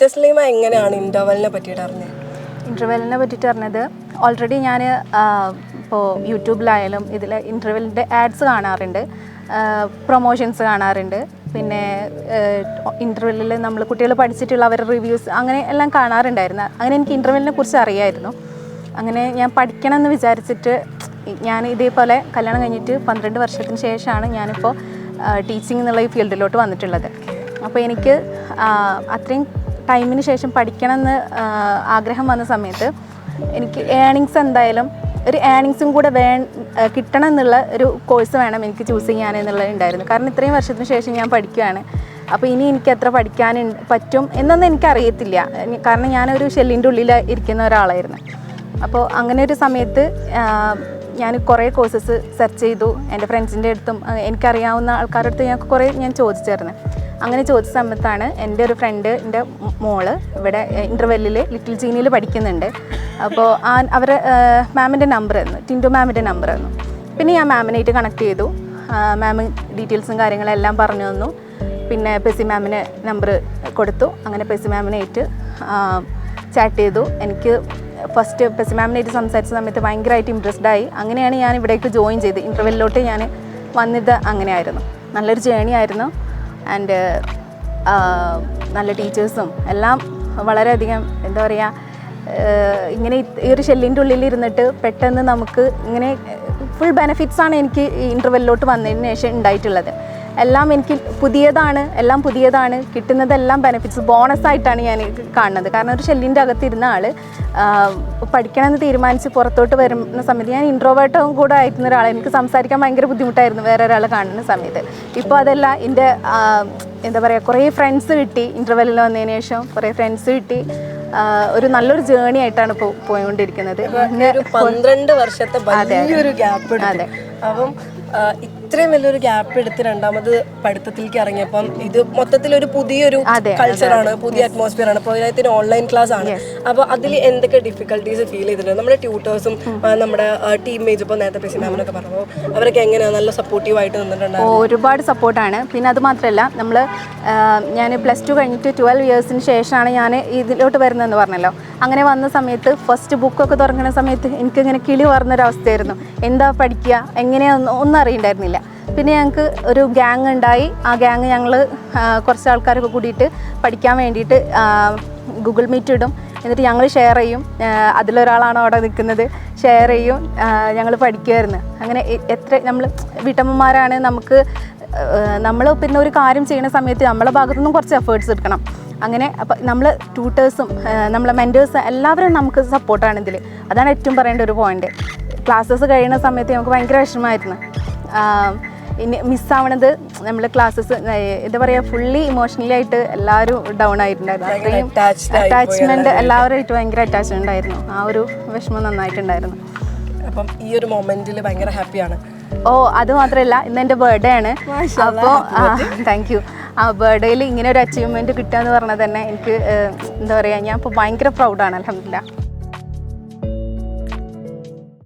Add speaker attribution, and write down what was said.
Speaker 1: തസ്ലീമ എങ്ങനെയാണ് ഇന്റർവെലിനെ പറ്റിയിട്ട് അറിഞ്ഞത്
Speaker 2: ഇന്റർവെല്ലിനെ പറ്റിയിട്ട് അറിഞ്ഞത് ഓൾറെഡി ഞാൻ ഇപ്പോൾ യൂട്യൂബിലായാലും ഇതിൽ ഇന്റർവെല്ലിന്റെ ആഡ്സ് കാണാറുണ്ട്. പ്രൊമോഷൻസ് കാണാറുണ്ട്. പിന്നെ ഇന്റർവെല്ലിൽ നമ്മൾ കുട്ടികൾ പഠിച്ചിട്ടുള്ള അവരുടെ റിവ്യൂസ് അങ്ങനെ എല്ലാം കാണാറുണ്ടായിരുന്നു. അങ്ങനെ എനിക്ക് ഇന്റർവെല്ലിനെ കുറിച്ച് അറിയായിരുന്നു. അങ്ങനെ ഞാൻ പഠിക്കണം എന്ന് വിചാരിച്ചിട്ട് ഞാൻ ഇതേപോലെ കല്യാണം കഴിഞ്ഞിട്ട് പന്ത്രണ്ട് വർഷത്തിന് ശേഷമാണ് ഞാനിപ്പോൾ ടീച്ചിങ് എന്നുള്ള ഈ ഫീൽഡിലോട്ട് വന്നിട്ടുള്ളത്. അപ്പോൾ എനിക്ക് അത്രയും ടൈമിന് ശേഷം പഠിക്കണമെന്ന് ആഗ്രഹം വന്ന സമയത്ത് എനിക്ക് ഏണിങ്സ് എന്തായാലും ഒരു ഏണിങ്സും കൂടെ വേ കിട്ടണം എന്നുള്ള ഒരു കോഴ്സ് വേണം എനിക്ക് ചൂസ് ചെയ്യാൻ എന്നുള്ളത് ഉണ്ടായിരുന്നു. കാരണം ഇത്രയും വർഷത്തിന് ശേഷം ഞാൻ പഠിക്കുകയാണ് അപ്പോൾ ഇനി എനിക്ക് എത്ര പഠിക്കാൻ പറ്റും എന്നൊന്നും എനിക്കറിയത്തില്ല. കാരണം ഞാനൊരു ഷെല്ലിന്റെ ഉള്ളിൽ ഇരിക്കുന്ന ഒരാളായിരുന്നു. അപ്പോൾ അങ്ങനെ ഒരു സമയത്ത് ഞാൻ കുറേ കോഴ്സസ് സെർച്ച് ചെയ്തു. എന്റെ ഫ്രണ്ട്സിന്റെ അടുത്തും എനിക്കറിയാവുന്ന ആൾക്കാരുടെ അടുത്ത് ഞാൻ കുറേ ഞാൻ ചോദിച്ചായിരുന്നു അങ്ങനെ ചോദിച്ച സമയത്താണ് എന്റെ ഒരു ഫ്രണ്ട് എന്റെ മോൾ ഇവിടെ ഇന്റർവെല്ലിൽ ലിറ്റിൽ ജീനിയിൽ പഠിക്കുന്നുണ്ട്. അപ്പോൾ ആ അവരെ മാമിന്റെ നമ്പർ തന്നു ടിന്റു മാമിന്റെ നമ്പർ തന്നു പിന്നെ ഞാൻ മാമിനായിട്ട് കണക്ട് ചെയ്തു. മാം ഡീറ്റെയിൽസും കാര്യങ്ങളെല്ലാം പറഞ്ഞു തന്നു. പിന്നെ പെസി മാമിന് നമ്പർ കൊടുത്തു. അങ്ങനെ പെസി മാമിനായിട്ട് ചാറ്റ് ചെയ്തു. എനിക്ക് ഫസ്റ്റ് പെസി മാമിനായിട്ട് സംസാരിച്ച സമയത്ത് ഭയങ്കരമായിട്ട് ഇൻട്രസ്റ്റഡ് ആയി. അങ്ങനെയാണ് ഞാൻ ഇവിടേക്ക് ജോയിൻ ചെയ്ത് ഇന്റർവെല്ലിലോട്ട് ഞാൻ വന്നത് അങ്ങനെയായിരുന്നു. നല്ലൊരു ജേണി ആയിരുന്നു. ആൻഡ് നല്ല ടീച്ചേഴ്സും എല്ലാം വളരെയധികം എന്താ പറയുക ഇങ്ങനെ ഈ- ഒരു ഷെല്ലിന്റെ ഉള്ളിൽ ഇരുന്നിട്ട് പെട്ടെന്ന് നമുക്ക് ഇങ്ങനെ ഫുൾ ബെനിഫിറ്റ്സ് ആണ് എനിക്ക് ഇന്റർവെല്ലിലോട്ട് വന്നതിന് ശേഷം ഉണ്ടായിട്ടുള്ളത്. എല്ലാം എനിക്ക് പുതിയതാണ് എല്ലാം പുതിയതാണ് കിട്ടുന്നതെല്ലാം ബെനിഫിറ്റ്സ് ബോണസ് ആയിട്ടാണ് ഞാൻ കാണുന്നത്. കാരണം ഒരു ഷെല്ലിന്റെ അകത്തിരുന്ന ആൾ പഠിക്കണമെന്ന് തീരുമാനിച്ച് പുറത്തോട്ട് വരുന്ന സമയത്ത് ഞാൻ ഇൻട്രോവേർട്ടും കൂടെ ആയിരുന്ന ഒരാൾ എനിക്ക് സംസാരിക്കാൻ ഭയങ്കര ബുദ്ധിമുട്ടായിരുന്നു വേറെ ഒരാൾ കാണുന്ന സമയത്ത്. ഇപ്പോൾ അതല്ല എന്റെ എന്താ പറയുക കുറേ ഫ്രണ്ട്സ് കിട്ടി ഇന്റർവെല്ലിൽ വന്നതിന് ശേഷം കുറേ ഫ്രണ്ട്സ് കിട്ടി. ഒരു നല്ലൊരു ജേണി ആയിട്ടാണ് ഇപ്പോൾ പോയിക്കൊണ്ടിരിക്കുന്നത്.
Speaker 1: പന്ത്രണ്ട് വർഷത്തെ വലിയൊരു ഗ്യാപ്പ് എടുത്തു. അപ്പം ഇത്രയും വലിയൊരു ഗ്യാപ്പ് എടുത്ത് രണ്ടാമത് പഠിത്തത്തിലേക്ക് ഇറങ്ങിയപ്പം ഇത് മൊത്തത്തിൽ ഒരു പുതിയൊരു കൾച്ചറാണ് പുതിയ അറ്റ്മോസ്ഫിയർ ആണ്. ഇതിനകത്തിന് ഓൺലൈൻ ക്ലാസ് ആണ്. അപ്പോൾ അതിൽ എന്തൊക്കെ ഡിഫിക്കൽട്ടീസ് ഫീൽ ചെയ്തിട്ടുണ്ട്? നമ്മുടെ ട്യൂട്ടേഴ്സും നമ്മുടെ ടീം മേജ് ഇപ്പോൾ നേരത്തെ പേശി മാമിനൊക്കെ പറഞ്ഞു അവരൊക്കെ എങ്ങനെയാണ് നല്ല സപ്പോർട്ടീവ് ആയിട്ട് നിന്നിട്ടുണ്ട്
Speaker 2: ഒരുപാട് സപ്പോർട്ടാണ് പിന്നെ അത് മാത്രമല്ല നമ്മൾ ഞാൻ പ്ലസ് ടു കഴിഞ്ഞിട്ട് ട്വൽവ് ഇയേഴ്സിന് ശേഷമാണ് ഞാൻ ഇതിലോട്ട് വരുന്നതെന്ന് പറഞ്ഞല്ലോ. അങ്ങനെ വന്ന സമയത്ത് ഫസ്റ്റ് ബുക്കൊക്കെ തുറക്കുന്ന സമയത്ത് എനിക്കിങ്ങനെ കിളി പറഞ്ഞൊരവസ്ഥയായിരുന്നു എന്താ പഠിക്കുക എങ്ങനെയാണെന്ന് ഒന്നും അറിയണ്ടായിരുന്നില്ല. പിന്നെ ഞങ്ങൾക്ക് ഒരു ഗ്യാങ് ഉണ്ടായി ആ ഗ്യാങ് ഞങ്ങൾ കുറച്ച് ആൾക്കാരൊക്കെ കൂടിയിട്ട് പഠിക്കാൻ വേണ്ടിയിട്ട് ഗൂഗിൾ മീറ്റ് ഇടും. എന്നിട്ട് ഞങ്ങൾ ഷെയർ ചെയ്യും. അതിലൊരാളാണ് അവിടെ നിൽക്കുന്നത് ഷെയർ ചെയ്യും. ഞങ്ങൾ പഠിക്കുമായിരുന്നു അങ്ങനെ എത്ര നമ്മൾ വീട്ടമ്മമാരാണ് നമുക്ക് നമ്മൾ പിന്നെ ഒരു കാര്യം ചെയ്യുന്ന സമയത്ത് നമ്മളെ ഭാഗത്തുനിന്നും കുറച്ച് എഫേർട്സ് എടുക്കണം. അങ്ങനെ അപ്പം നമ്മൾ ട്യൂട്ടേഴ്സും നമ്മളെ മെന്റേഴ്സ് എല്ലാവരും നമുക്ക് സപ്പോർട്ടാണ് ഇതിൽ അതാണ് ഏറ്റവും പറയേണ്ട ഒരു പോയിന്റ് ക്ലാസ്സസ് കഴിയുന്ന സമയത്ത് നമുക്ക് ഭയങ്കര വിഷമമായിരുന്നു. ഇനി മിസ്സാവണത് നമ്മൾ ക്ലാസ്സസ് എന്താ പറയുക ഫുള്ളി ഇമോഷണലി ആയിട്ട് എല്ലാവരും ഡൗൺ ആയിട്ടുണ്ടായിരുന്നു.
Speaker 1: അറ്റാച്ച്മെന്റ്
Speaker 2: അറ്റാച്ച്മെന്റ് എല്ലാവരുമായിട്ട് ഭയങ്കര അറ്റാച്ച്മെന്റ് ആയിരുന്നു ആ ഒരു വിഷമം നന്നായിട്ടുണ്ടായിരുന്നു.
Speaker 1: അപ്പം ഈ ഒരു മൊമെന്റിൽ ഭയങ്കര ഹാപ്പിയാണ്
Speaker 2: ഓ അത് മാത്രമല്ല ഇന്ന് എന്റെ ബർത്ത്ഡേ ആണ്. അപ്പോൾ താങ്ക് യു ആ ബർത്ത്ഡേയിൽ ഇങ്ങനെ ഒരു അച്ചീവ്മെന്റ് കിട്ടുക എന്ന് പറഞ്ഞാൽ തന്നെ എനിക്ക് എന്താ പറയാ ഞാൻ ഇപ്പോൾ ഭയങ്കര പ്രൗഡാണ് അലഹമില്ല